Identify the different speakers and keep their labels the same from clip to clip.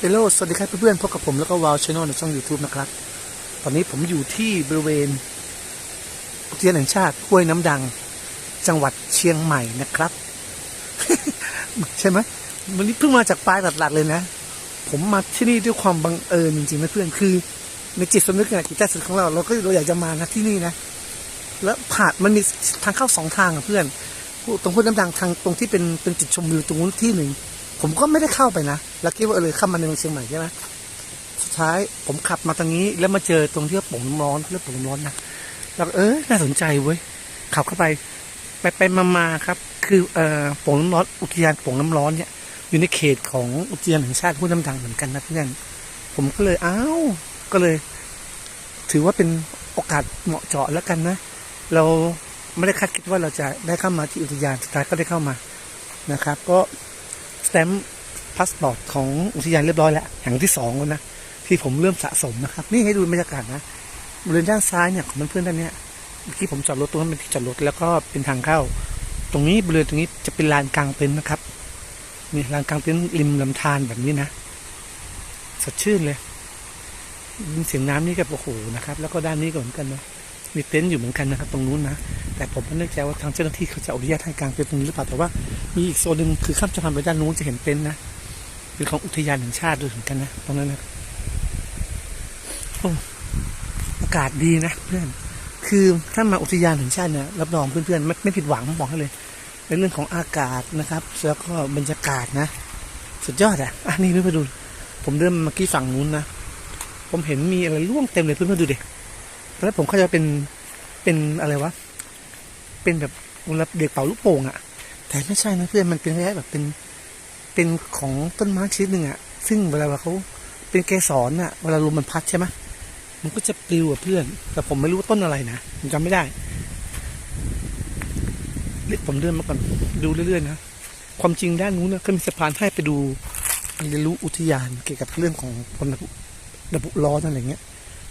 Speaker 1: เฮลโลสวัสดีครับเพื่อนๆพบกับผมแล้วก็วาวช n น e l ในช่อง YouTube นะครับ ตอนนี้ผมอยู่ที่บริเวณอุทยานแห่งชาติห้วยน้ำดัง จังหวัดเชียงใหม่นะครับ ใช่ไหมวันนี้เพิ่งมาจากปลายหลัดๆเลยนะ ผมมาที่นี่ด้วยความบังเอิญจริงๆนะเพื่อนคือ ในจิตสำนึกเนี่ยจิตใต้สำนึกของเราเราก็เราอยากจะมานะที่นี่นะ แล้วผ่านมันมีทางเข้าสองทางอะเพื่อนตรงห้วยน้ำดังทางตรงที่เป็นเป็นจุดชมวิวตรงนู้นที่หนึ่ง ผมก็ไม่ได้เข้าไปนะแล้วคิดว่าเออเลยเข้ามาในเมืองเชียงใหม่ใช่ไหมสุดท้ายผมขับมาตรงนี้ แล้วมาเจอตรงที่ว่าป่งน้ำร้อนเรียกโป่งน้ำร้อนนะแล้วเออน่าสนใจเว้ยขับเข้าไป ไปไปมามาครับ คือเอ่อป่งน้ำร้อนอุทยานป่งน้ำร้อนเนี่ย อยู่ในเขตของอุทยานแห่งชาติห้วยน้ำดังเหมือนกันนะเพื่อนผมก็เลยอ้าวก็เลย ถือว่าเป็นโอกาสเหมาะเจาะแล้วกันนะ เราไม่ได้คาดคิดว่าเราจะได้เข้ามาที่อุทยานสุดท้ายก็ได้เข้ามานะครับ ก็ สแตมป์พาสปอร์ตของอุทยานเรียบร้อยแล้วแห่งที่สองแล้วนะที่ผมเริ่มสะสมนะครับ นี่ให้ดูบรรยากาศนะบริเวณด้านซ้ายเนี่ยของเพื่อนๆด้านเนี้ยเมื่อกี้ผมจอดรถตรงนั้นเป็นที่จอดรถแล้วก็เป็นทางเข้า ตรงนี้บริเวณตรงนี้จะเป็นลานกลางเต็นท์นะครับนี่ลานกลางเต็นท์ริมลำธารแบบนี้นะสดชื่นเลยเสียงน้ำนี่ก็โอ้โหนะครับ แล้วก็ด้านนี้ก็เหมือนกันนะ มีเต็นท์อยู่เหมือนกันนะครับตรงนู้นนะ แต่ผมไม่แน่ใจว่าทางเจ้าหน้าที่เขาจะอนุญาตให้กางเต็นท์ตรงนี้หรือเปล่าแต่ว่ามีอีกโซนหนึ่งคือข้ามสะพานไปด้านนู้นจะเห็นเต็นท์นะเป็นของอุทยานแห่งชาติด้วยเหมือนกันนะตรงนั้นนะโอ้อากาศดีนะเพื่อนคือถ้ามาอุทยานแห่งชาติเนี่ยรับรองเพื่อนๆไม่ไม่ผิดหวังบอกให้เลยในเรื่องของอากาศนะครับแล้วก็บรรยากาศนะ สุดยอดอะอะนี่เพื่อนๆดู ผมเดินมาเมื่อกี้ฝั่งนู้นนะผมเห็นมีอะไรร่วงเต็มเลยเพื่อนๆดูเดิ แล้วผมเข้าใจเป็นเป็นอะไรวะ เป็นแบบเวลาเด็กเป่าลูกโป่งอะแต่ไม่ใช่นะเพื่อนมันเป็นแค่แบบเป็นเป็นของต้นไม้ชนิดหนึ่งอะซึ่งเวลาเขาเป็นเกสรอะเวลาลมมันพัดใช่ไหมมันก็จะปลิวอะเพื่อน แต่ผมไม่รู้ว่าต้นอะไรนะผมจำไม่ได้เรียกผมเดินมาก่อนดูเรื่อยๆนะความจริงด้านนู้นนะก็มีสะพานให้ไปดูเรียนรู้อุทยานเกี่ยวกับเรื่องของพลระบุร้อนอะไรเงี้ย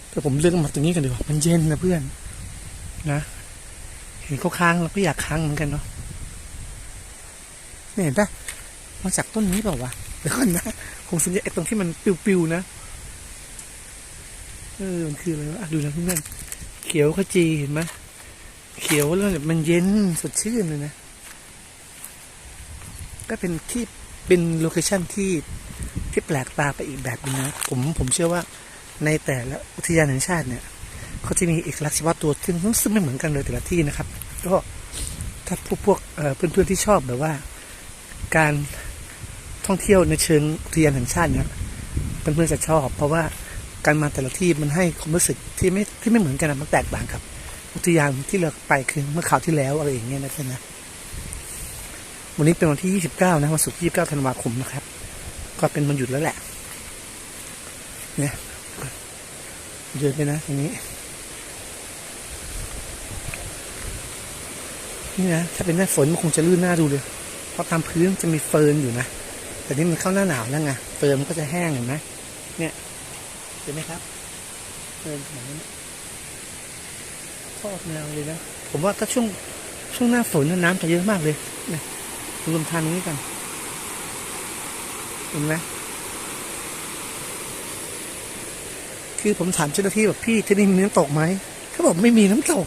Speaker 1: แต่ผมเลือกมาตรงนี้กันดีกว่ามันเย็นนะเพื่อน นะ เห็นเขาค้างเราก็อยากค้างเหมือนกันเนาะเห็นปะมาจากต้นนี้เปล่าวะเดี๋ยวก่อนนะคงสัญญาไอ้ตรงที่มันปิวๆนะเออมันคืออะไรวะดูนะเพื่อนเขียวขจีเห็นไหมเขียวแล้วเนี่ยมันเย็นสดชื่นเลยนะ ก็เป็นที่เป็นโลเคชั่นที่ที่แปลกตาไปอีกแบบนึงนะ ผมผมเชื่อว่า ในแต่ละอุทยานแห่งชาติเนี่ยเขาจะมีเอกลักษณ์เฉพาะตัวซึ่งซึ่งไม่เหมือนกันเลยแต่ละที่นะครับ ก็ถ้าพวกพวกเพื่อนๆที่ชอบแบบว่า การท่องเที่ยวในเชิงอุทยานแห่งชาติเนี่ยเพื่อนๆจะชอบ เพราะว่าการมาแต่ละที่มันให้ความรู้สึกที่ไม่ที่ไม่เหมือนกันมันแตกต่างกับ อุทยานที่เราไปคือเมื่อคราวที่แล้วอะไรอย่างเงี้ยนะเพื่อนนะวันนี้เป็นวันที่ 29 นะวันศุกร์ที่ 29 ธันวาคมนะครับ ก็เป็นวันหยุดแล้วแหละเนี่ย เดินไปนะตรงนี้ นี่นะถ้าเป็นหน้าฝนมันคงจะลื่นหน้าดูเลย เพราะตามพื้นจะมีเฟิร์นอยู่นะ แต่นี่มันเข้าหน้าหนาวแล้วไงเฟิร์นมันก็จะแห้งเห็นไหมเนี่ยเห็นไหมครับเฟิร์นแบบนี้ชอบแนวเลยนะ ผมว่าถ้าช่วงช่วงหน้าฝนน้ำจะเยอะมากเลยเนี่ยดูลำธารตรงนี้กันเห็นไหม คือผมถามเจ้าหน้าที่แบบพี่ที่นี่มีน้ำตกไหมเขาบอกไม่มีน้ำตก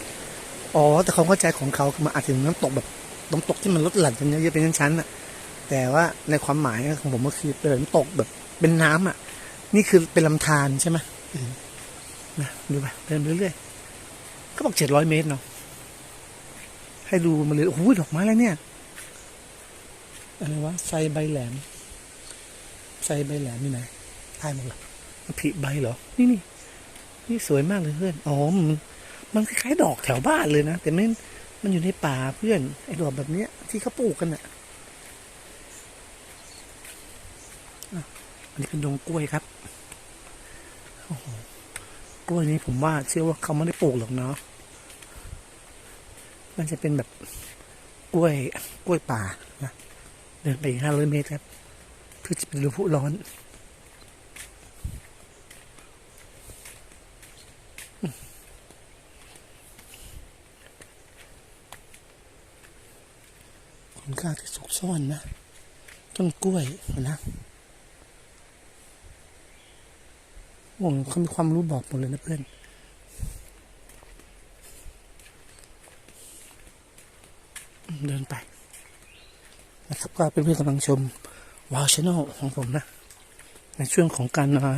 Speaker 1: อ๋อ แต่ความเข้าใจของเขาคือมันอาจจะถึงน้ำตกแบบน้ำตกที่มันลดหลั่นกันเยอะๆเป็นชั้นๆน่ะ แต่ว่าในความหมายของผมก็คือเป็นน้ำตกแบบเป็นน้ำอะ นี่คือเป็นลำธารใช่ไหมนะดูไปเดินไปเรื่อยๆเขาบอกเจ็ดร้อยเมตรเนาะให้ดูมาเลยโอ้โหดอกไม้อะไรเนี่ยอะไรวะไซใบแหลมไซใบแหลมนี่ไหนถ่ายหมดเลยผีใบเหรอ นี่นี่ นี่สวยมากเลยเพื่อน อ๋อ มันมันคล้ายๆดอกแถวบ้านเลยนะ แต่ไม่มันอยู่ในป่าเพื่อน ไอ้ดอกแบบเนี้ย ที่เขาปลูกกันอะอะ อันนี้เป็นดงกล้วยครับ โอ้โห กล้วยนี้ผมว่าเชื่อว่าเขาไม่ได้ปลูกหรอกเนาะ มันจะเป็นแบบกล้วยกล้วยป่านะ เดินไปห้าร้อยเมตรครับ เพื่อจะเป็นรูพุร้อน คุณค่าที่ซุกซ่อนนะ ต้นกล้วยนะโอ้โหเขามีความรู้บอกหมดเลยนะเพื่อนเดินไป นะครับก็เป็นเพื่อนๆกำลังชมวาวชแนลของผมนะ ในช่วงของการมา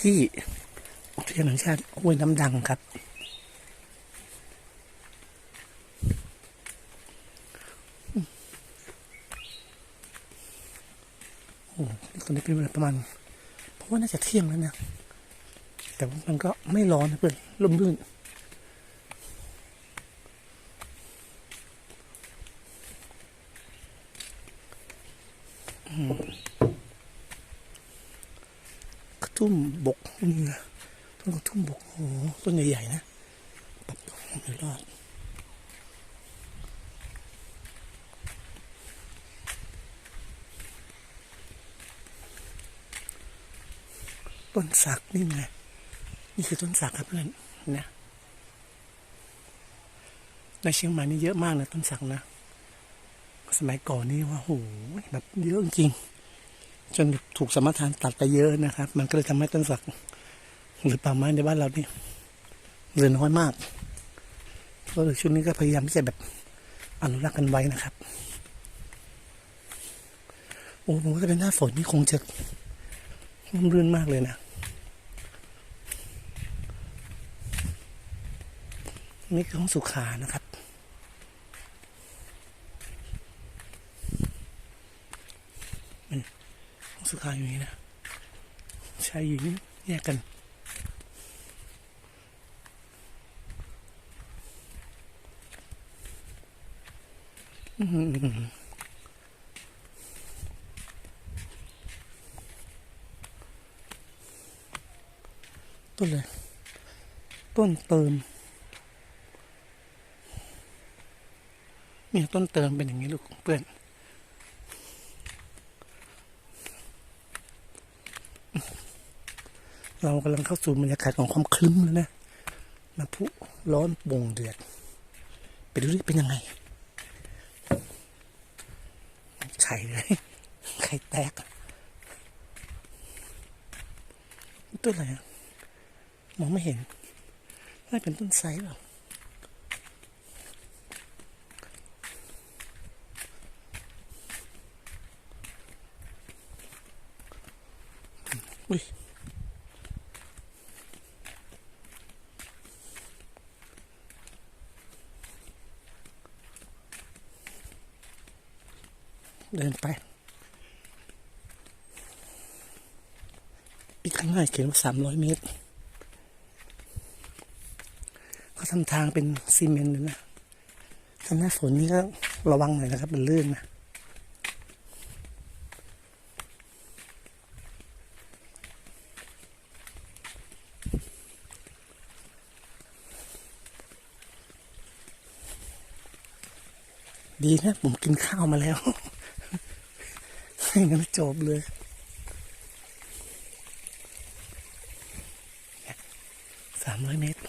Speaker 1: ที่อุทยานแห่งชาติห้วยน้ำดังครับ โอ้ตอนนี้เป็นเวลาประมาณ เพราะว่าน่าจะเที่ยงแล้วนะ แต่ว่ามันก็ไม่ร้อนนะเพื่อนลมรื่นกระทุ่มบกนี่นะต้นกระทุ่มบกโอ้ต้นใหญ่ๆนะปรับไม่รอด ต้นสักนี่ไงนี่คือต้นสักครับเพื่อนนะในเชียงใหม่นี่เยอะมากนะต้นสักนะ สมัยก่อนนี่ว่าโหแบบเยอะจริง จนถูกสมรทานตัดไปเยอะนะครับ มันก็เลยทำให้ต้นสัก หรือป่าไม้ในบ้านเรานี่เหลือน้อยมากก็เลยช่วงนี้ก็พยายามที่จะแบบอนุรักษ์กันไว้นะครับ โอ้โหถ้าเป็นหน้าฝนนี่คงจะร่มรื่นมากเลยนะ นี่คือของสุขานะครับของสุขาอยู่นี่นะชายหญิงแยกกันอื้อหือต้นเลยต้นเติม เนี่ยต้นเติมเป็นอย่างนี้ลูกเพื่อนเรากำลังเข้าสู่บรรยากาศของความคลึ้มแล้วนะน้ำพุร้อนบ่งเดือด ไปดูดิเป็นยังไง ไข่เลย ไข่แตก ต้นอะไรอะมองไม่เห็นน่าเป็นต้นไทรเปล่ อุ้ยเดินไปอีกข้างหน้าเขียนว่าสามร้อยเมตรเขาทำทางเป็นซีเมนต์เลยนะถ้าหน้าฝนนี่ก็ระวังหน่อยนะครับเป็นลื่นนะ ดีนะ ผมกินข้าวมาแล้วไม่งั้นจบเลย สามร้อยเมตร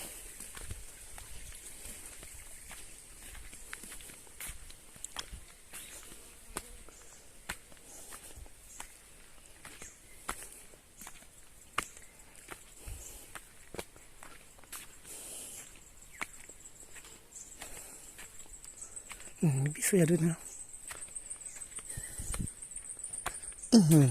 Speaker 1: สื้อด้วยนะอือหือ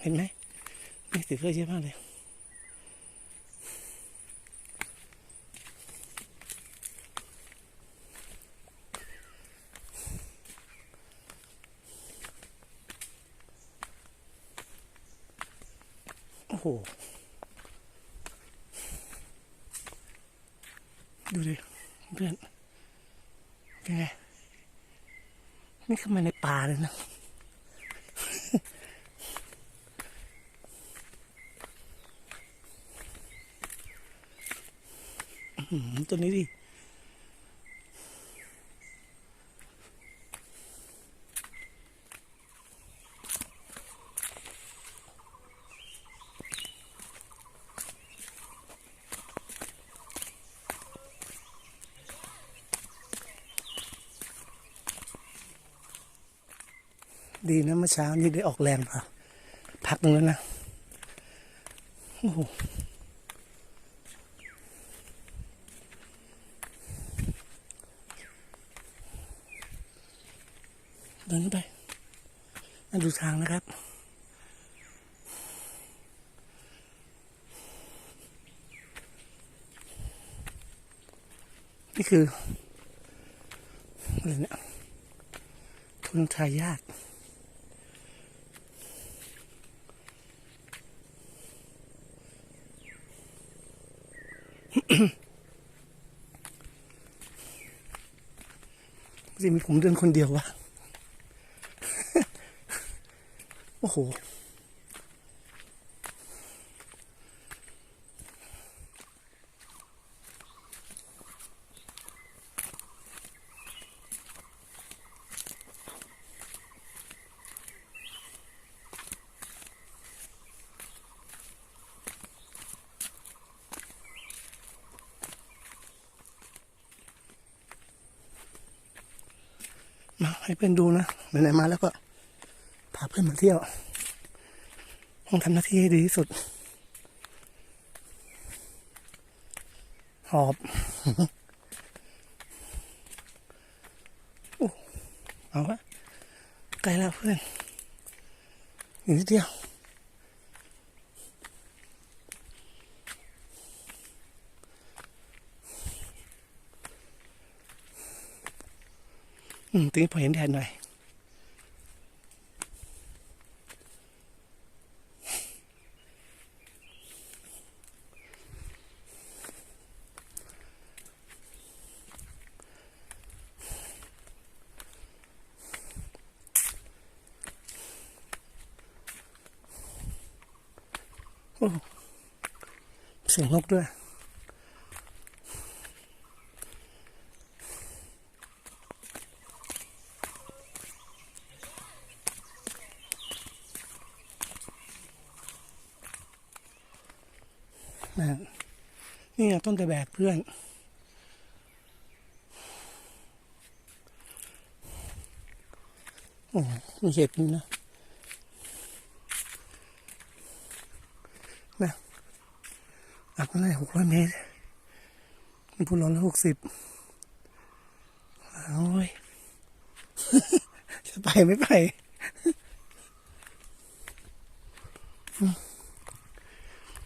Speaker 1: เห็นไหมมีสีเสื้อเยอะมากเลย ดูดิเพื่อนเป็นไงนี่เข้ามาในป่าเลยนะตัวนี้ดิ ดีนะเมื่อเช้านี้ได้ออกแรงพอพักหนึงแล้วนะโอ้โหเดินขึ้นไปมาดูทางนะครับนี่คืออะไรเนี่ยทุนทายาท สิมีผมเดินคนเดียววะ โอ้โห มาให้เพื่อนดูนะไหนๆมาแล้วก็พาเพื่อนมาเที่ยวต้องทำหน้าที่ให้ดีที่สุด หอบโอ้เอาละไกลแล้วเพื่อนอีกนิดเดียว ตรงนี้พอเห็นแดดหน่อย โอ้ เสียงนกด้วย นะนี่ไงต้นตะแบกเพื่อน โอ้มีเห็บนี่นะนะอักนั่นแหละหกร้อยเมตรมันพูดร้อนและหกสิบโอ้ย จะไปไม่ไป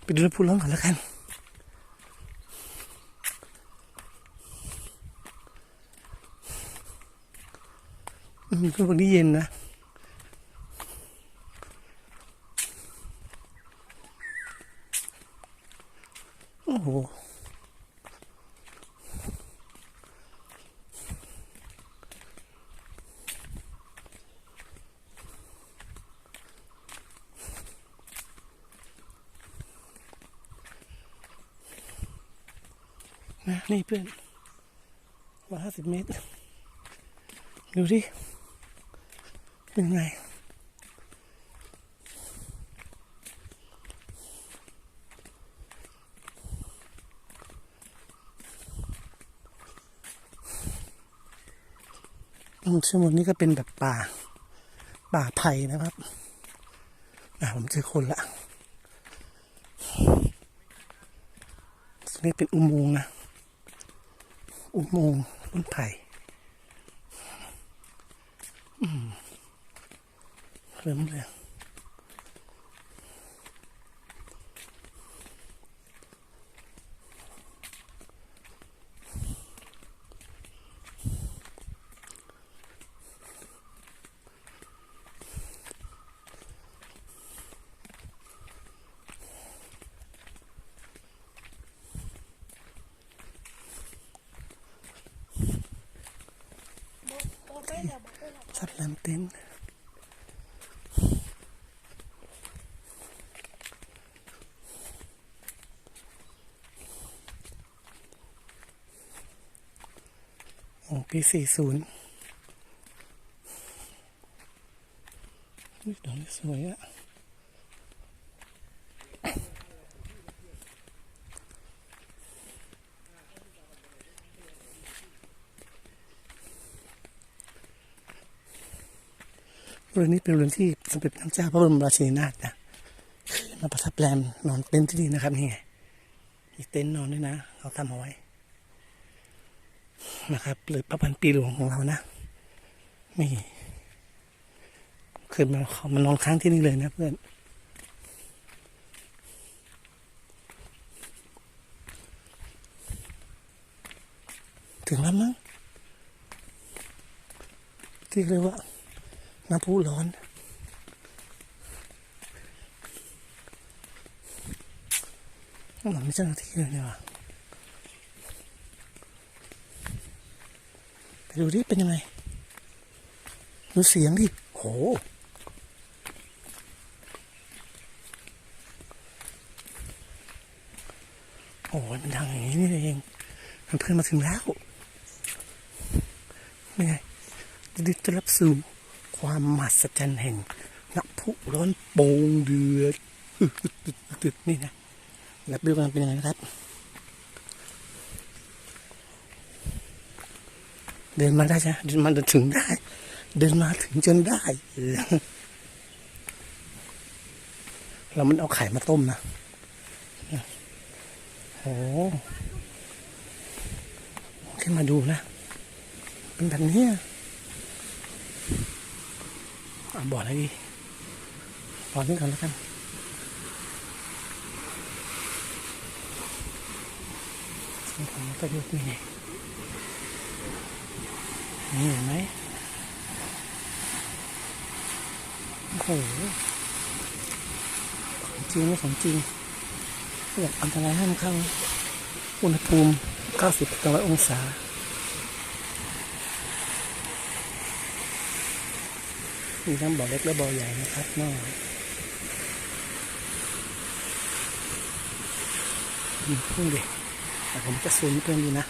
Speaker 1: ไปดูแล้วพูร้อนก่อนแล้วกันอืมก็วันนี้เย็นนะ โอ้โห นะนี่เพื่อนว่าห้าสิบเมตร ดูดิเป็นไงตรงทั้งหมดนี้ก็เป็นแบบป่า ป่าไผ่นะครับ อ่าผมเจอคนละตรงนี้เป็นอุโมงค์นะ อุโมงค์ต้นไผ่เริ่มเลย สัตว์แหลมเต็นท์โอ้ปีสี่ศูนย์ดอกนี้สวยอะ เรือนนี้เป็นเรือนที่สมเด็จพระเจ้าพระบรมราชินีนาถนะมาประทับแรมนอนเต็นท์ที่นี่นะครับนี่ไงมีเต็นท์นอนด้วยนะเขาทำเอาไว้นะครับหรือพระพันปีหลวงของเรานะนี่เคยมาเขามานอนค้างที่นี่เลยนะเพื่อนถึงแล้วมั้งที่เรียกว่า น้ำพุร้อน ข้างหลังมีเจ้าหน้าที่เลยเนี่ยว่ะไปดูดิเป็นยังไง ดูเสียงดิโหโอ้ยมันดังอย่างนี้นี่เองเพื่อนมาถึงแล้วนี่ไงยินดีต้อนรับสู่ ความมหัศจรรย์แห่งน้ำพุร้อนโปงเดือดตึดนี่นะแล้วดูกันเป็นยังไงครับ เดินมาได้ใช่ไหมเดินมาถึงได้ เดินมาถึงจนได้ เรามันเอาไข่มาต้มนะโอ้ขึ้นมาดูนะ เป็นแบบนี้ บอกอะไรดีบอกนี่ก่อนแล้วกันสงผมก็ยกนี่นี่เห็นไหมโอ้โหของจริงไม่ของจริงไม่อยากอันตรายให้มันเข้าอุณหภูมิ 90ต่อร้อยองศา มีทั้งบ่อเล็กและบ่อใหญ่นะครับนอกมีพุ่งดิแต่ผมจะซูมเพิ่มดีนะ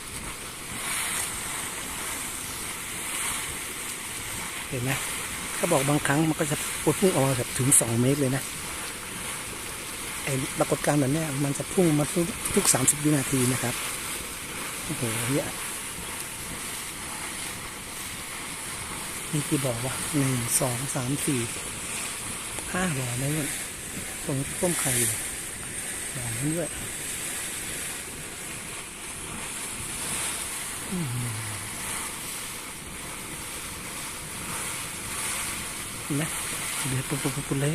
Speaker 1: เห็นไหมเขาบอกบางครั้งมันก็จะปพุ่งออกมาแบบถึงสองเมตรเลยนะไอ้ปรากฏการณ์แบบนี้มันจะพุ่งมาทุกทุกสามสิบวินาทีนะครับ โอ้โหเนี่ย นี่คือบอกว่าหนึ่งสองสามสี่ห้าบ่อนะเนี่ยตรงต้มไข่อยู่บ่อนั้นด้วยเนะเดือดปุบปุบปุบปุบเลย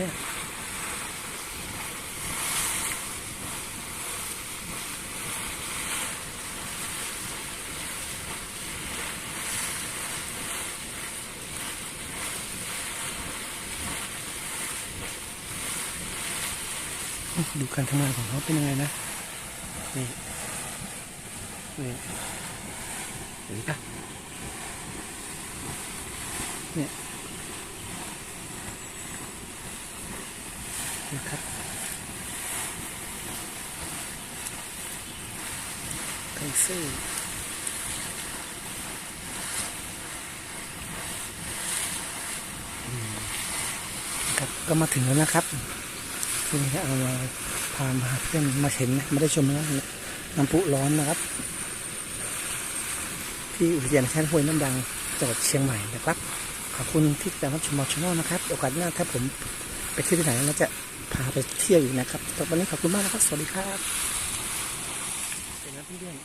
Speaker 1: การทำงานของเขาเป็นยังไงนะนี่นี่เห็นปะเนี่ยนะครับไคเซ่อืมครับก็มาถึงแล้วนะครับทีนี้เอามาพามาเพื่อนมาเห็นนะไม่ได้ชมนะน้ำพุร้อนนะครับ ที่อุทยานแห่งชาติห้วยน้ำดังจังหวัดเชียงใหม่นะครับ ขอบคุณที่ติดตามรับชมมอชแนลนะครับ โอกาสหน้าถ้าผมไปเที่ยวที่ไหนเราจะพาไปเที่ยวอีกนะครับแต่วันนี้ขอบคุณมากนะครับ สวัสดีครับเป็นน้ำเพื่อน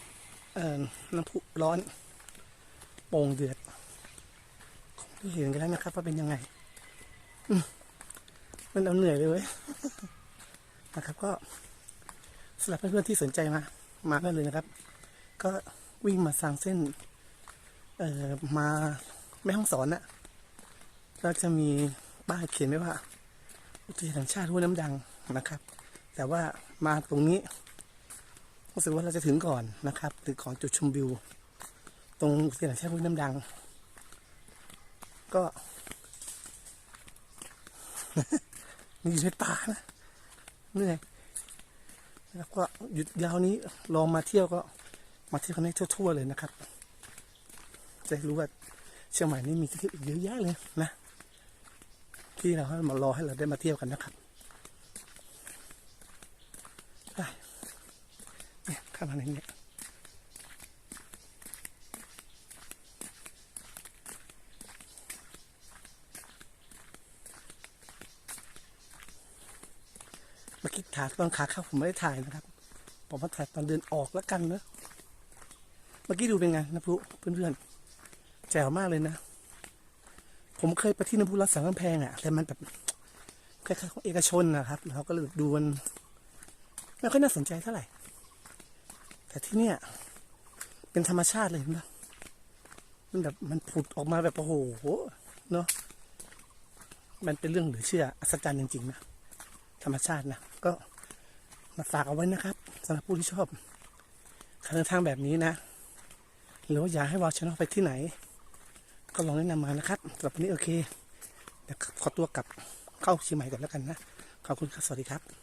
Speaker 1: ๆเอ่อน้ำพุร้อนโป่งเดือดคงได้เห็นกันแล้วนะครับว่าเป็นยังไงมมันเอาเหนื่อยเลยเว้ย นะครับ ก็สำหรับเพื่อนๆที่สนใจมา มาได้เลยนะครับ ก็วิ่งมาทางเส้น เอ่อมาแม่ห้องสอนน่ะก็จะมีป้ายเขียนไว้ว่า อุทยานแห่งชาติห้วยน้ำดังนะครับ แต่ว่ามาตรงนี้รู้สึกว่าเราจะถึงก่อนนะครับหรือของจุดชมวิว ตรงอุทยานแห่งชาติห้วยน้ำดัง ก็มันอยู่ในป่านะ เหนื่อยแล้วก็หยุดยาวนี้ลองมาเที่ยวก็มาเที่ยวกันให้ทั่วๆเลยนะครับจะรู้ว่าเชียงใหม่นี่มีที่เที่ยวอีกเยอะแยะเลยนะ ที่เราให้มารอให้เราได้มาเที่ยวกันนะครับไปเนี่ยข้ามมาใน มื่อกี้ถ่ายตอนขาเข้าผมไม่ได้ถ่ายนะครับ ผมมาถ่ายตอนเดินออกแล้วกันนะเมื่อกี้ดูเป็นไงนะพุเพื่อนๆแจ๋วมากเลยนะ ผมเคยไปที่น้ำพุรัดสังกำแพงอะแต่มันแบบคล้ายๆของเอกชนนะครับเราก็เลยดูมันไม่ค่อยน่าสนใจเท่าไหร่ แต่ที่เนี่ย เป็นธรรมชาติเลยเห็นะมันแบบมันผุดออกมาแบบโอ้โหเนาะมันเป็นเรื่องเหลือเชื่ออัศจรรย์จริงๆนะธรรมชาตินะ ก็มาฝากเอาไว้นะครับสำหรับผู้ที่ชอบการเดินทางแบบนี้นะ หรือว่าอยากให้วาวชนอไปที่ไหน ก็ลองแนะนำมานะครับสำหรับวันนี้โอเคเดี๋ยวขอตัวกลับเข้าเชียงใหม่ก่อนแล้วกันนะ ขอบคุณครับ สวัสดีครับ